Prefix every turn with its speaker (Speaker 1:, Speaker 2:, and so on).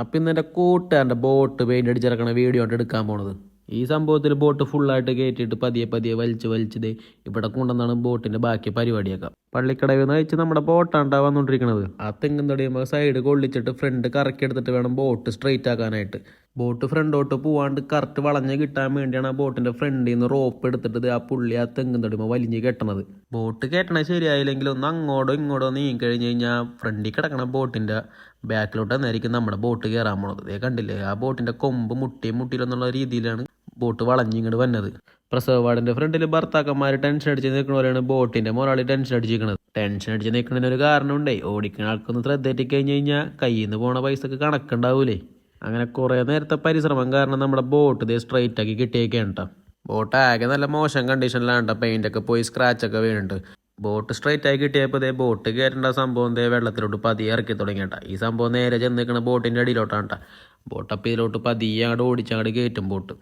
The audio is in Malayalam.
Speaker 1: അപ്പം ഇന്ന് എന്റെ കൂട്ടുകാരന്റെ ബോട്ട് പെയിന്റ് അടിച്ചിറക്കണ വീഡിയോ ആയിട്ട് എടുക്കാൻ പോണത്. ഈ സംഭവത്തിൽ ബോട്ട് ഫുള്ളായിട്ട് കയറ്റിയിട്ട് പതിയെ പതിയെ വലിച്ച് വലിച്ചത് ഇവിടെ കൊണ്ടുവന്നാണ് ബോട്ടിന്റെ ബാക്കി പരിപാടിയൊക്കെ. പള്ളിക്കടവിൽ നിന്ന് അയച്ച് നമ്മുടെ ബോട്ടാണ്ടാ വന്നുകൊണ്ടിരിക്കുന്നത് ആ തെങ്ങും തടിയുമ്പോൾ സൈഡ് കൊള്ളിച്ചിട്ട് ഫ്രണ്ട് കറക്കി എടുത്തിട്ട് വേണം ബോട്ട് സ്ട്രെയിറ്റ് ആക്കാനായിട്ട്. ബോട്ട് ഫ്രണ്ടോട്ട് പോവാണ്ട് കറക്റ്റ് വളഞ്ഞ് കിട്ടാൻ വേണ്ടിയാണ് ആ ബോട്ടിന്റെ ഫ്രണ്ടിൽ നിന്ന് റോപ്പ് എടുത്തിട്ട് ആ പുള്ളി ആ തെങ്ങും തടിയുമ്പോൾ വലിഞ്ഞ് കെട്ടണത്. ബോട്ട് കെട്ടണത് ശരിയായില്ലെങ്കിൽ ഒന്ന് അങ്ങോട്ടോ ഇങ്ങോട്ടോ നീങ്ങി കഴിഞ്ഞ് കഴിഞ്ഞാൽ ഫ്രണ്ടിൽ കിടക്കണ ബോട്ടിന്റെ ബാക്കിലോട്ട് തന്നെയായിരിക്കും നമ്മുടെ ബോട്ട് കയറാൻ പോണത്. ദേ കണ്ടില്ലേ? ആ ബോട്ടിന്റെ കൊമ്പ് മുട്ടിയും മുട്ടിയിലെന്നുള്ള രീതിയിലാണ് ബോട്ട് വളഞ്ഞിങ്ങോട്ട് വന്നത്. പ്രസവ വാർഡിന്റെ ഫ്രണ്ടിൽ ഭർത്താക്കന്മാർ ടെൻഷൻ അടിച്ച് നിൽക്കുന്നവരാണ് പോലെയാണ് ബോട്ടിന്റെ മുതലാളി ടെൻഷൻ അടിച്ചിരിക്കുന്നത് ടെൻഷൻ അടിച്ച് നിൽക്കുന്നതിന് ഒരു കാരണമുണ്ടേ. ഓടിക്കുന്ന ആൾക്കൊന്ന് ശ്രദ്ധ കഴിഞ്ഞ് കഴിഞ്ഞാൽ കയ്യിൽ നിന്ന് പോണ പൈസക്ക് കണക്കുണ്ടാവൂലേ? അങ്ങനെ കുറേ നേരത്തെ പരിശ്രമം കാരണം നമ്മുടെ ബോട്ട് ഇതേ സ്ട്രൈറ്റ് ആക്കി കിട്ടിയേക്കാണ് കേട്ടോ ബോട്ട് ആകെ നല്ല മോശം കണ്ടീഷനിലാണ് ഒക്കെ പോയി സ്ക്രാച്ച് ഒക്കെ വീണിട്ട്. ബോട്ട് സ്ട്രൈറ്റ് ആയി കിട്ടിയപ്പോൾ ഇതേ ബോട്ട് കയറേണ്ട സംഭവം ഇതേ വെള്ളത്തിലോട്ട് പതിയെ ഇറക്കി തുടങ്ങിയട്ട. ഈ സംഭവം നേരെ ചെന്ന് നിൽക്കുന്ന ബോട്ടിന്റെ അടിയിലോട്ടാണ് ബോട്ട് അപ്പം ഇതിലോട്ട് പതിയെ അങ്ങോട്ട് ഓടിച്ചങ്ങോട്ട് കയറ്റും ബോട്ട്